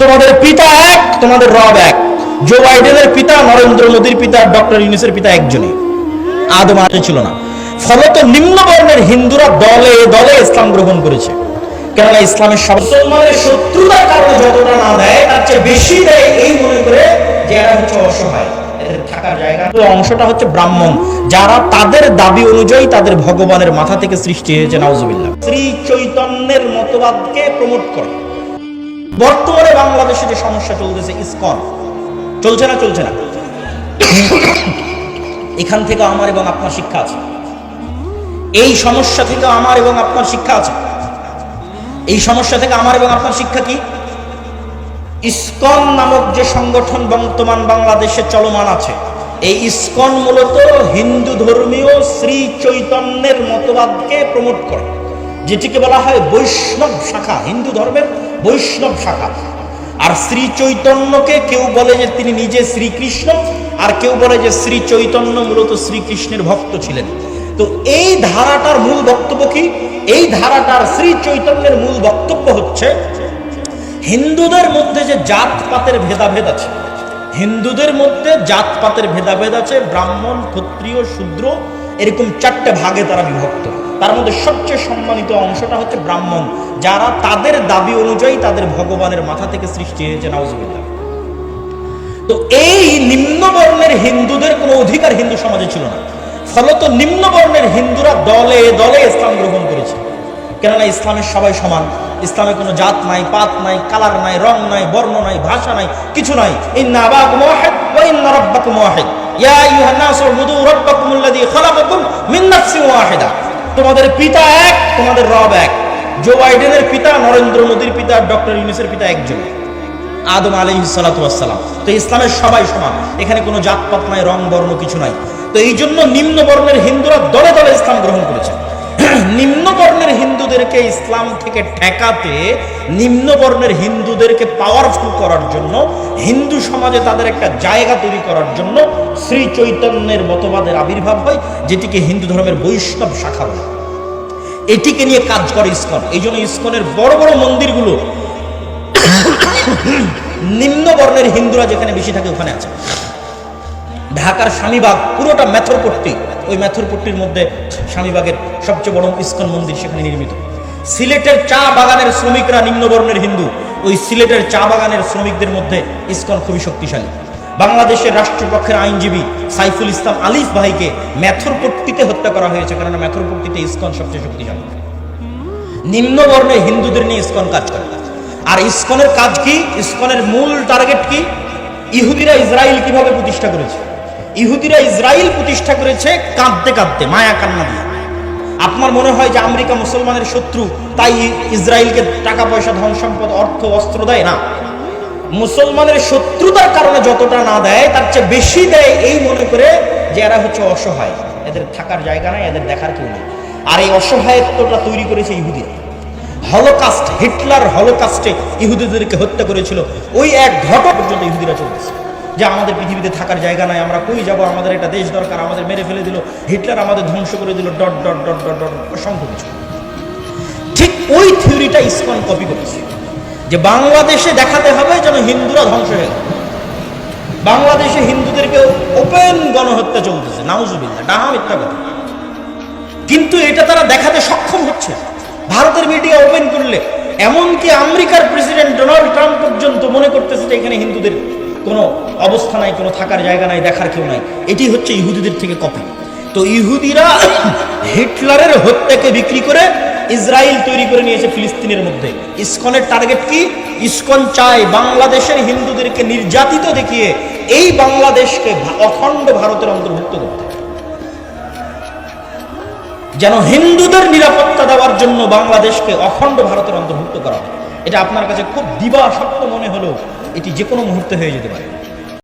তোমাদের পিতা এক, তোমাদের রব এক। জো বাইডেনের পিতা, নরেন্দ্র মোদীর পিতা, ডক্টর ইউনিসের পিতা একজনই। আদম আতে ছিল না। ফলত নিম্ন বর্ণের হিন্দুরা দলে দলে ইসলাম গ্রহণ করেছে। কেননা ইসলামের সব মুসলমানের শত্রুতার কারণে যতটা না দেয়, তার চেয়ে বেশি দেয় এই মনে করে যে এরা হচ্ছে অসহায়। অংশটা হচ্ছে ব্রাহ্মণ। যারা তাদের দাবি অনুযায়ী তাদের ভগবানের মাথা থেকে সৃষ্টি হয়েছে, নাউজুবিল্লাহ। শ্রী চৈতন্যের মতবাদকে প্রমোট করে। বর্তমানে বাংলাদেশে যে সমস্যা চলতেছে, ইসকন। চলছে না চলছে না? এখান থেকে আমার এবং আপনার শিক্ষা আছে। এই সমস্যা থেকে আমার এবং আপনার শিক্ষা আছে। এই সমস্যা থেকে আমার এবং আপনার শিক্ষা কি? ইসকন নামক যে সংগঠন বর্তমান বাংলাদেশে চলমান আছে, এই ইসকন মূলত হিন্দু ধর্মীয় শ্রী চৈতন্যের মতবাদকে প্রমোট করে। যেটিকে বলা হয় বৈষ্ণব শাখা, হিন্দু ধর্মের বৈষ্ণব শাখা। আর শ্রী চৈতন্যকে কেউ বলে যে তিনি নিজে শ্রীকৃষ্ণ, আর কেউ বলে যে শ্রী চৈতন্য মূলত শ্রীকৃষ্ণের ভক্ত ছিলেন। তো এই ধারাটার মূল বক্তব্য কি? এই ধারাটার শ্রী চৈতন্যের মূল বক্তব্য হচ্ছে, হিন্দুদের মধ্যে যে জাতপাতের ভেদাভেদ আছে, হিন্দুদের মধ্যে জাতপাতের ভেদাভেদ আছে, ব্রাহ্মণ, ক্ষত্রিয়, শূদ্র এরকম চারটে ভাগে তারা বিভক্ত। তার মধ্যে সবচেয়ে সম্মানিত অংশটা হচ্ছে ব্রাহ্মণ, যারা তাদের দাবি অনুযায়ী তাদের ভগবানের মাথা থেকে সৃষ্টি হয়েছে, নাউজুবিল্লাহ। তো এই নিম্ন বর্ণের হিন্দুদের কোনো অধিকার হিন্দু সমাজে ছিল না। ফলত নিম্ন বর্ণের হিন্দুরা দলে দলে ইসলাম গ্রহণ করেছে। কেননা ইসলামের সবাই সমান। ইসলামে কোনো জাত নাই, পাত নাই, কালার নাই, রং নাই, বর্ণ নাই, ভাষা নাই, কিছু নাই। ইন্না আবাকুম ওয়াহিদ ওয়া ইন্না রাব্বাকুম ওয়াহিদ। ইয়া আইয়ুহান নাস তোমাদের পিতা এক, তোমাদের রব এক। জো বাইডেনের পিতা, নরেন্দ্র মোদীর পিতা, ডক্টর ইউনিসের পিতা একজন। আদম আলী সালাতাম তো ইসলামের সবাই সমান। এখানে কোনো জাতপাত নাই, রং বর্ণ কিছু নাই। তো এই জন্য নিম্ন বর্ণের হিন্দুরা দলে দলে ইসলাম হিন্দুদেরকে ইসলাম থেকে ঠেকাতে নিম্ন বর্ণের হিন্দুদেরকে পাওয়ারফুল করার জন্য, হিন্দু সমাজে তাদের একটা জায়গা তৈরি করার জন্য শ্রী চৈতন্যের মতবাদের আবির্ভাব হয়, যেটিকে হিন্দু ধর্মের বৈষ্ণব শাখা বলে। এটিকে নিয়ে কাজ করে ইসকন। এই জন্য ইস্কনের বড় বড় মন্দিরগুলো নিম্ন বর্ণের হিন্দুরা যেখানে বেশি থাকে ওখানে আছে। ঢাকার স্বামীবাগ, পুরোটা মেথরপট্টি, ওই মেথরপট্টির মধ্যে স্বামীবাগের সবচেয়ে বড় ইস্কন মন্দির সেখানে নির্মিত। সিলেটের চা বাগানের শ্রমিকরা নিম্নবর্ণের হিন্দু। ওই সিলেটের চা বাগানের শ্রমিকদের মধ্যে ইস্কন খুবই শক্তিশালী। বাংলাদেশের রাষ্ট্রপক্ষের আইনজীবী সাইফুল ইসলাম আলিফ ভাইকে মেথরপট্টিতে হত্যা করা হয়েছে কারণ মেথরপট্টিতে ইস্কন সবচেয়ে শক্তিশালী। নিম্ন বর্ণের হিন্দুদের নিয়ে ইস্কন কাজ করে। আর ইস্কনের কাজ কি? ইস্কনের মূল টার্গেট কি? ইহুদিরা ইসরায়েল কীভাবে প্রতিষ্ঠা করেছে? ইহুদিরা ইসরায়েল প্রতিষ্ঠা করেছে কাঁদতে কাঁদতে, মায়া কান্না দিয়ে। আপনার মনে হয় যে আমেরিকা মুসলমানের শত্রু, তাই ইসরায়েলকে টাকা পয়সা, ধন সম্পদ, অর্থ, অস্ত্র দেয় না। মুসলমানের শত্রুতার কারণে যতটা না দেয়, তার চেয়ে বেশি দেয় এই মনে করে যে এরা হচ্ছে অসহায়। এদের থাকার জায়গা নাই, এদের দেখার কেউ নেই। আর এই অসহায়ত্বটা তৈরি করেছে ইহুদিরা। হলোকাস্ট, হিটলার হলোকাস্টে ইহুদিদেরকে হত্যা করেছিল। ওই এক ঘটক পর্যন্ত ইহুদিরা চলতেছে যে আমাদের পৃথিবীতে থাকার জায়গা নাই, আমরা কই যাব? আমাদের একটা দেশ দরকার, আমাদের মেরে ফেলে দিল, হিটলার আমাদের ধ্বংস করে দিল, dot dot dot dot dot, অসংখ্য কিছু। ঠিক ওই থিওরিটা ইসকন কপি করেছে, যে বাংলাদেশে দেখাতে হবে যেন হিন্দুরা ধ্বংস হয়ে গেল। বাংলাদেশে হিন্দুদেরকে ওপেন গণহত্যা চলতেছে, নাউজুবিল্লাহ, ডাহা মিথ্যা কথা। কিন্তু এটা তারা দেখাতে সক্ষম হচ্ছে ভারতের মিডিয়া ওপেন করলে, এমনকি আমেরিকার প্রেসিডেন্ট ডোনাল্ড ট্রাম্প পর্যন্ত মনে করতেছে যে এখানে হিন্দুদের কোনো অবস্থা নাই, কোনো থাকার জায়গা নাই, দেখার কেউ নাই। এটি হচ্ছে ইহুদিদের থেকে কপি। তো ইহুদিরা হিটলারের হত্যাকে বিক্রি করে ইসরায়েল তৈরি করে নিয়েছে ফিলিস্তিনের মধ্যে। ইসকনের টার্গেট কি? ইসকন চায় বাংলাদেশের হিন্দুদেরকে নির্যাতিত দেখিয়ে এই বাংলাদেশকে অখণ্ড ভারতের অন্তর্ভুক্ত করতে। যেন হিন্দুদের নিরাপত্তা দেওয়ার জন্য বাংলাদেশকে অখণ্ড ভারতের অন্তর্ভুক্ত করা এটা আপনার কাছে খুব দিবা মনে হলেও এটি যে কোনো মুহূর্তে হয়ে যেতে পারে।